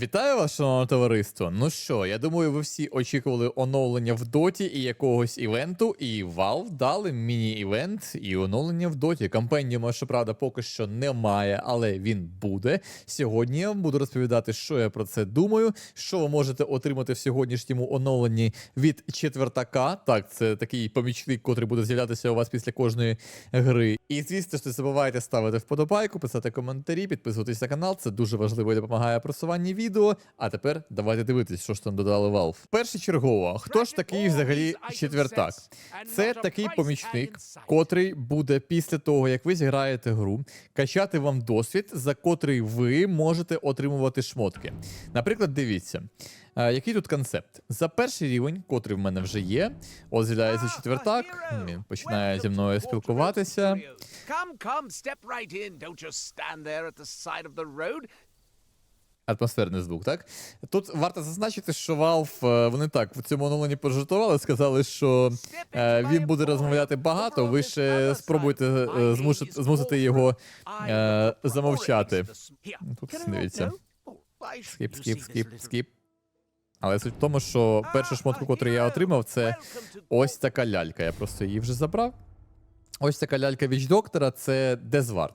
Вітаю вас, шановне товариство. Ну що, я думаю, ви всі очікували оновлення в доті і якогось івенту, і Valve дали міні-івент і оновлення в доті. Компендіума, щоправда, поки що немає, але він буде. Сьогодні я вам буду розповідати, що я про це думаю, що ви можете отримати в сьогоднішньому оновленні від четвертака. Так, це такий помічник, котрий буде з'являтися у вас після кожної гри. І звісно ж, не забувайте ставити вподобайку, писати коментарі, підписуватись на канал. Це дуже важливо і допомагає просуванні відео. А тепер давайте дивитись, що ж там додали Valve. Першочергово, хто ж такий взагалі четвертак? Це такий помічник, котрий буде після того, як ви зіграєте гру, качати вам досвід, за котрий ви можете отримувати шмотки. Наприклад, дивіться. Який тут концепт? За перший рівень, котрий в мене вже є, от з'являється четвертак, він починає зі мною спілкуватися. Атмосферний звук, так? Тут варто зазначити, що Valve, е, вони так в цьому оновленні пожартували, сказали, що е, він буде розмовляти багато. Ви ще спробуйте е, змусити, змусити його е, замовчати. Тут дивіться. Скіп, скіп, скіп, скіп. Але суть в тому, що першу шмотку, яку я отримав, це ось така лялька. Я просто її вже забрав. Ось така лялька від доктора це Дезвард.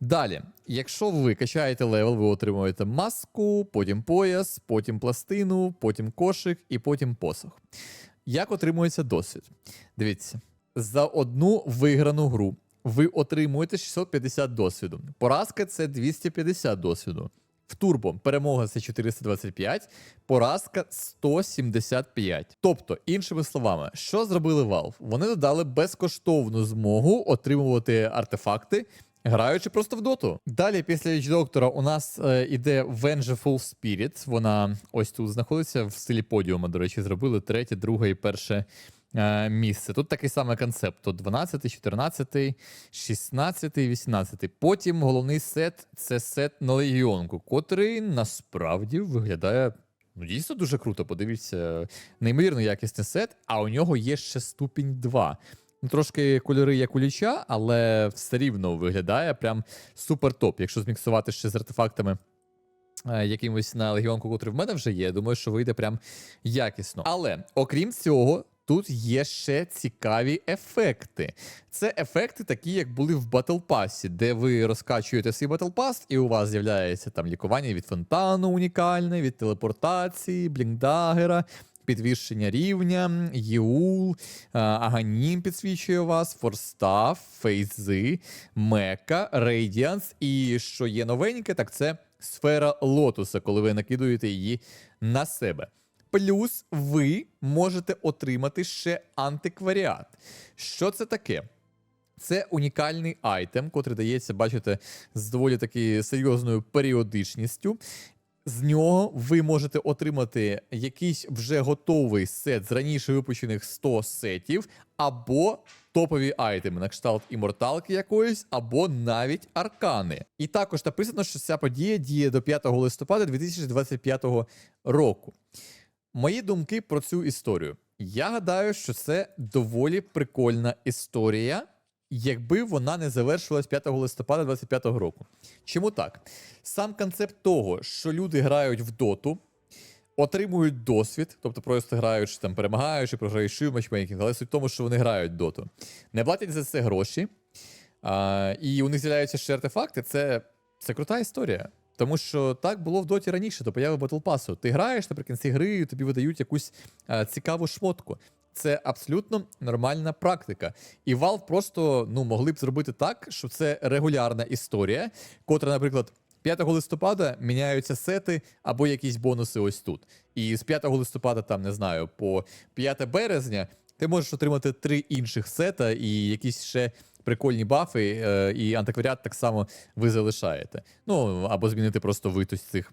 Далі, якщо ви качаєте левел, ви отримуєте маску, потім пояс, потім пластину, потім кошик і потім посох. Як отримується досвід? Дивіться, за одну виграну гру ви отримуєте 650 досвіду. Поразка це 250 досвіду. В турбо перемога це 425, поразка 175. Тобто, іншими словами, що зробили Valve? Вони додали безкоштовну змогу отримувати артефакти. Граючи просто в доту. Далі, після Witch Доктора, у нас е, іде Vengeful Spirit. Вона ось тут знаходиться в стилі подіума. До речі, зробили третє, друге і перше е, місце. Тут такий самий концепт: тут 12, 14, 16, 18. Потім головний сет це сет на легіонку, котрий насправді виглядає. Ну, дійсно дуже круто. Подивіться, неймовірно якісний сет, а у нього є ще ступінь 2. Ну, трошки кольори як у ліча, але все рівно виглядає прям супер топ. Якщо зміксувати ще з артефактами. е, Якимось на легіонку, котрий в мене вже є, думаю, що вийде прям якісно. Але окрім цього, тут є ще цікаві ефекти. Це ефекти, такі, як були в Battle Pass, де ви розкачуєте свій Battle Pass, і у вас з'являється там лікування від фонтану унікальне, від телепортації, блінкдагера, підвищення рівня, Єул, Аганім підсвічує вас, Форстав, Фейзи, Мека, Рейдіанс. І що є новеньке, так це сфера лотуса, коли ви накидуєте її на себе. Плюс ви можете отримати ще антикваріат. Що це таке? Це унікальний айтем, котрий дається, бачите, з доволі таки серйозною періодичністю. З нього ви можете отримати якийсь вже готовий сет з раніше випущених 100 сетів, або топові айтеми на кшталт іморталки якоїсь, або навіть аркани. І також написано, що ця подія діє до 5 листопада 2025 року. Мої думки про цю історію. Я гадаю, що це доволі прикольна історія, якби вона не завершилась 5 листопада 2025 року. Чому так? Сам концепт того, що люди грають в доту, отримують досвід, тобто просто грають, чи там чи програють в матчмейкінг, але суть в тому, що вони грають доту. Не платять за це гроші, а, і у них з'являються ще артефакти. Це, це крута історія. Тому що так було в доті раніше, до появи Pass. Ти граєш наприкінці гри, і тобі видають якусь а, цікаву шмотку. Це абсолютно нормальна практика. І Valve просто ну, могли б зробити так, що це регулярна історія, котра, наприклад, 5 листопада міняються сети або якісь бонуси ось тут. І з 5 листопада, там не знаю, по 5 березня ти можеш отримати три інших сета і якісь ще прикольні бафи, е, і антикваріат так само ви залишаєте. Ну або змінити просто вид цих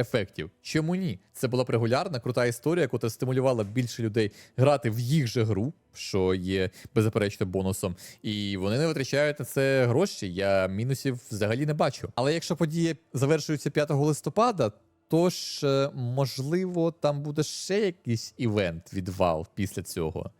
ефектів. Чому ні? Це була б регулярна, крута історія, яка стимулювала більше людей грати в їх же гру, що є беззаперечно бонусом. І вони не витрачають на це гроші. Я мінусів взагалі не бачу. Але якщо подія завершується 5 листопада. То ж, е, можливо, там буде ще якийсь івент від Valve після цього.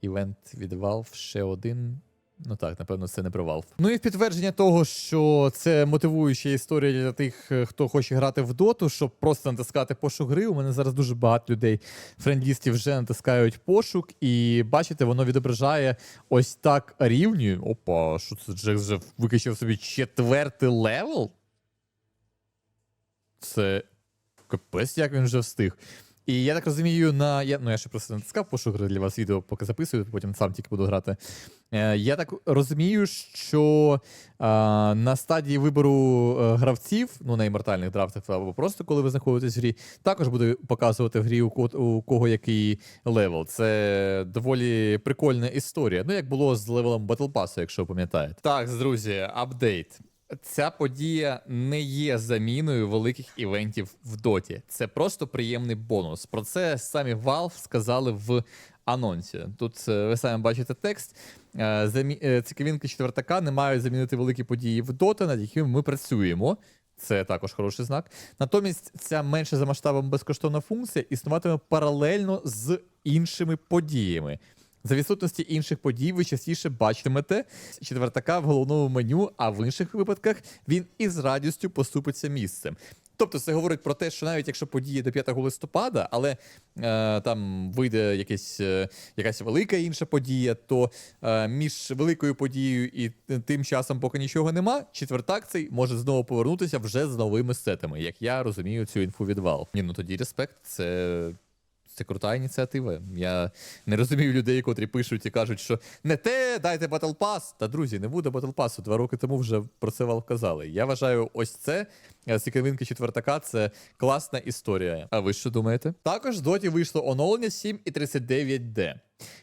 Івент від Valve ще один. Ну так, напевно, це не про Valve. Ну і в підтвердження того, що це мотивуюча історія для тих, е, хто хоче грати в доту, щоб просто натискати пошук гри. У мене зараз дуже багато людей, френдлістів, вже натискають пошук, і бачите, воно відображає ось так рівні. Опа, що це Джек вже викачав собі четвертий левел? Це капець, як він вже встиг. І я так розумію, на я, ну я ще просто натискав пошук для вас відео, поки записую, потім сам тільки буду грати. Е, я так розумію, що е, на стадії вибору е, гравців, ну на іммортальних драфтах, або просто коли ви знаходитесь в грі, також буде показувати в грі у, ко- у кого який левел. Це доволі прикольна історія. Ну, як було з левелом Battle Pass, якщо пам'ятаєте. Так, друзі, апдейт. Ця подія не є заміною великих івентів в доті. Це просто приємний бонус. Про це самі Valve сказали в анонсі. Тут е, ви самі бачите текст. Е, е, Цікавинки четвертака не мають замінити великі події в дота, над якими ми працюємо. Це також хороший знак. Натомість ця менша за масштабом безкоштовна функція існуватиме паралельно з іншими подіями. За відсутності інших подій ви частіше бачитимете четвертака в головному меню, а в інших випадках він із радістю поступиться місцем. Тобто це говорить про те, що навіть якщо події до 5 листопада, але е, там вийде якесь, е, якась велика інша подія, то е, між великою подією і тим часом, поки нічого нема, четвертак цей може знову повернутися вже з новими сетами, як я розумію цю інфу від Valve. Ні, ну тоді респект, це. Це крута ініціатива. Я не розумію людей, котрі пишуть і кажуть, що не те, дайте Battle Pass. Та друзі, не буде Battle Pass. Два роки тому вже про це Valve казали. Я вважаю, ось це е, цікавинки четвертака це класна історія. А ви що думаєте? Також доті вийшло оновлення 7.39D.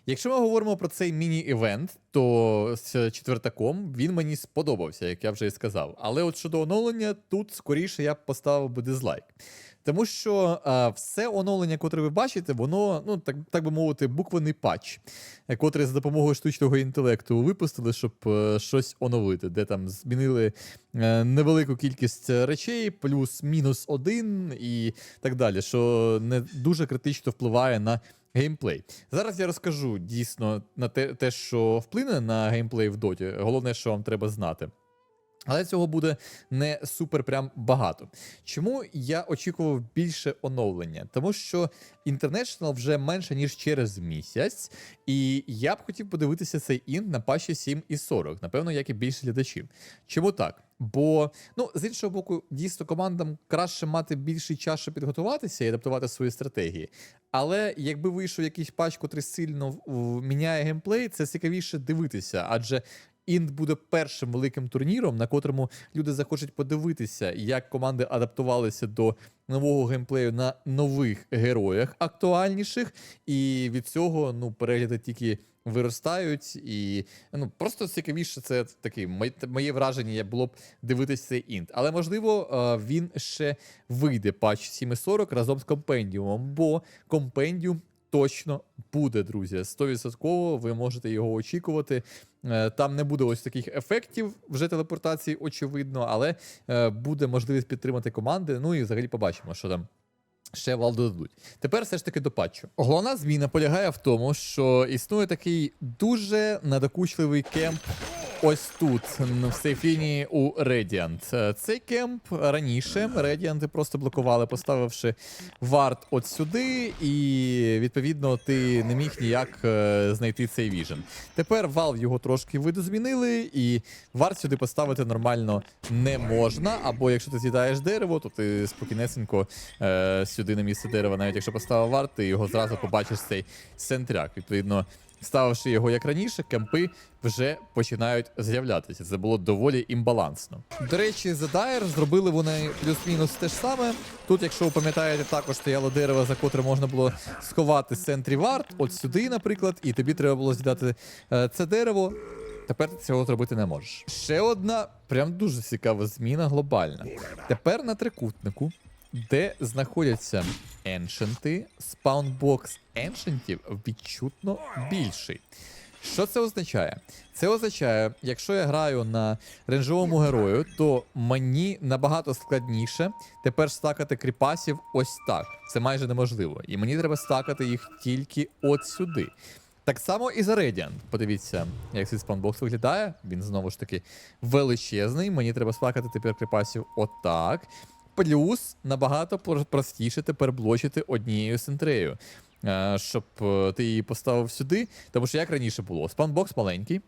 Якщо ми говоримо про цей міні-івент, то з четвертаком він мені сподобався, як я вже і сказав. Але от щодо оновлення, тут скоріше я б поставив би дизлайк. Тому що а, все оновлення, котре ви бачите, воно, ну так, так би мовити, буквений патч, е, котрий за допомогою штучного інтелекту випустили, щоб е, щось оновити, де там змінили е, невелику кількість речей, плюс-мінус один і так далі, що не дуже критично впливає на геймплей. Зараз я розкажу дійсно на те, те, що вплине на геймплей в доті. Головне, що вам треба знати. Але цього буде не супер прям багато. Чому я очікував більше оновлення? Тому що International вже менше ніж через місяць, і я б хотів подивитися цей інт на паші 7.40, напевно, як і більше глядачів. Чому так? Бо, ну, з іншого боку, дійсно командам краще мати більший час, щоб підготуватися і адаптувати свої стратегії. Але якби вийшов якийсь патч, котрий сильно міняє геймплей, це цікавіше дивитися, адже Інт буде першим великим турніром, на котрому люди захочуть подивитися, як команди адаптувалися до нового геймплею на нових героях актуальніших, і від цього ну перегляди тільки виростають. І ну просто цікавіше, це таке моє, враження було б дивитися цей інт. Але можливо е, він ще вийде патч 7.40 разом з компендіумом, бо компендіум. Точно буде, друзі. 100% ви можете його очікувати. Е, Там не буде ось таких ефектів вже телепортації, очевидно, але е, буде можливість підтримати команди. Ну і взагалі побачимо, що там. Ще вал додадуть. Тепер все ж таки до патчу. Головна зміна полягає в тому, що існує такий дуже надокучливий кемп ось тут, в сейфіні у Radiant. Е, Цей кемп раніше Radiant просто блокували, поставивши варт от сюди, і відповідно ти не міг ніяк е, знайти цей віжен. Тепер Valve його трошки видозмінили, і варт сюди поставити нормально не можна. Або якщо ти з'їдаєш дерево, то ти спокійнесенько е, сюди на місце дерева, навіть якщо поставив варт, ти його зразу побачиш цей центряк. Відповідно, ставивши його як раніше, кемпи вже починають з'являтися. Це було доволі імбалансно. До речі, за Dire зробили вони плюс-мінус те ж саме. Тут, якщо ви пам'ятаєте, також стояло дерево, за котре можна було сховати центрі варт, от сюди, наприклад, і тобі треба було з'їдати е, це дерево. Тепер ти цього зробити не можеш. Ще одна прям дуже цікава зміна глобальна. Тепер на трикутнику, де знаходяться еншенти, спаунбокс еншентів відчутно більший. Що це означає? Це означає, якщо я граю на ренжовому герою, то мені набагато складніше тепер стакати кріпасів ось так. Це майже неможливо. І мені треба стакати їх тільки от сюди. Так само і за Radiant. Подивіться, як цей спанбокс виглядає. Він знову ж таки величезний. Мені треба спакати тепер кріпасів отак. Плюс набагато простіше тепер блочити однією сентрею. Е, Щоб е, ти її поставив сюди. Тому що як раніше було, спанбокс маленький.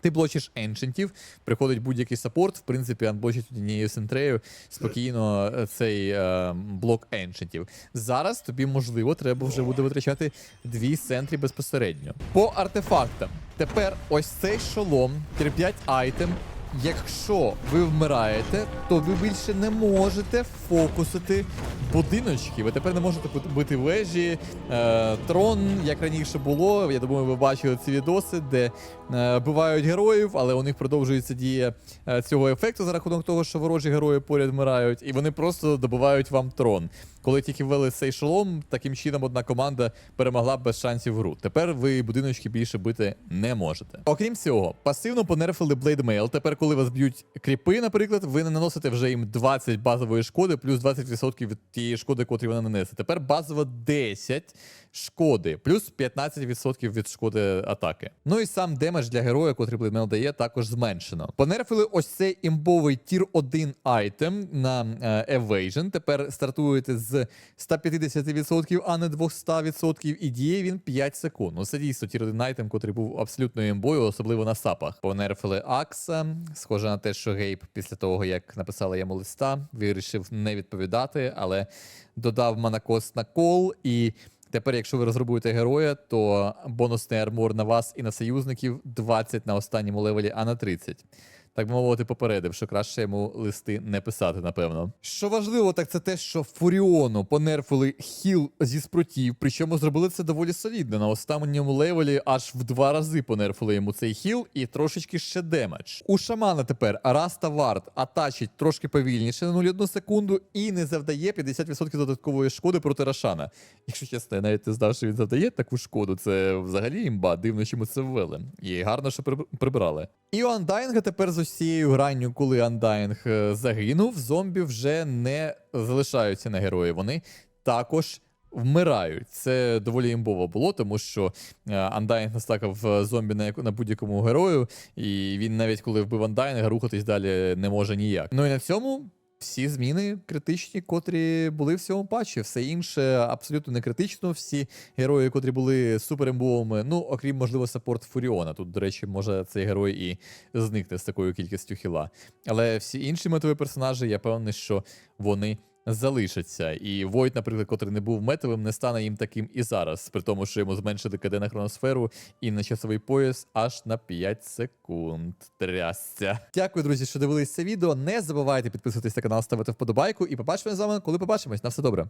Ти блочиш еншентів, приходить будь-який саппорт, в принципі, анблочить однією сентрею спокійно е, цей е, блок еншентів. Зараз тобі, можливо, треба вже буде витрачати дві сентрі безпосередньо. По артефактам. Тепер ось цей шолом, 5 айтем. Якщо ви вмираєте, то ви більше не можете фокусити будиночки. Ви тепер не можете бити вежі, е, трон, як раніше було. Я думаю, ви бачили ці відоси, де е, бивають героїв, але у них продовжується дія е, цього ефекту за рахунок того, що ворожі герої поряд вмирають, і вони просто добивають вам трон. Коли тільки ввели цей шолом, таким чином одна команда перемогла без шансів гру. Тепер ви будиночки більше бити не можете. Окрім цього, пасивно понерфили Blade Mail. Тепер, коли вас б'ють кріпи, наприклад, ви не наносите вже їм 20 базової шкоди, плюс 20% від тієї шкоди, котрі вона нанесе. Тепер базово 10 шкоди, плюс 15% від шкоди атаки. Ну і сам демедж для героя, котрий Blade Mail дає, також зменшено. Понерфили ось цей імбовий тір 1 айтем на е, Evasion. Тепер стартуєте з 150%, а не 200%, і діє він 5 секунд. Ну це дійсно тір 1 айтем, котрий був абсолютно імбою, особливо на сапах. Понерфили Акса. Схоже на те, що Гейб після того, як написала йому листа, вирішив не відповідати, але додав манакос на кол і. Тепер, якщо ви розробуєте героя, то бонусний армор на вас і на союзників 20 на останньому левелі, а на 30. Так би мовити, попередив, що краще йому листи не писати, напевно. Що важливо, так це те, що Фуріону понерфили хіл зі спрутів, причому зробили це доволі солідно. На останньому левелі аж в два рази понерфили йому цей хіл і трошечки ще демедж. У шамана тепер Араста Вард атачить трошки повільніше на 0,1 секунду і не завдає 50% додаткової шкоди проти Рошана. Якщо чесно, я навіть не знав, що він завдає таку шкоду. Це взагалі імба, дивно, чому це ввели. І гарно, що прибрали. І у Андайнга тепер з ось цією гранню, коли Андайнг е, загинув, зомбі вже не залишаються на герої. Вони також. Вмирають. Це доволі імбово було, тому що е, Андайнг настакав е, зомбі на, на будь-якому герою, і він навіть коли вбив Андайнга, рухатись далі не може ніяк. Ну і на цьому всі зміни критичні, котрі були в цьому патчі. Все інше абсолютно не критично. Всі герої, котрі були суперембовими, ну окрім можливо, саппорт Фуріона. Тут, до речі, може цей герой і зникне з такою кількістю хіла. Але всі інші метові персонажі, я певний, що вони. Залишаться, і Войт, наприклад, котрий не був метовим, не стане їм таким і зараз, при тому, що йому зменшили КД на хроносферу і на часовий пояс аж на 5 секунд. Трясця. Дякую, друзі, що дивились це відео. Не забувайте підписуватись на канал, ставити вподобайку. І побачимо з вами, коли побачимось. На все добре.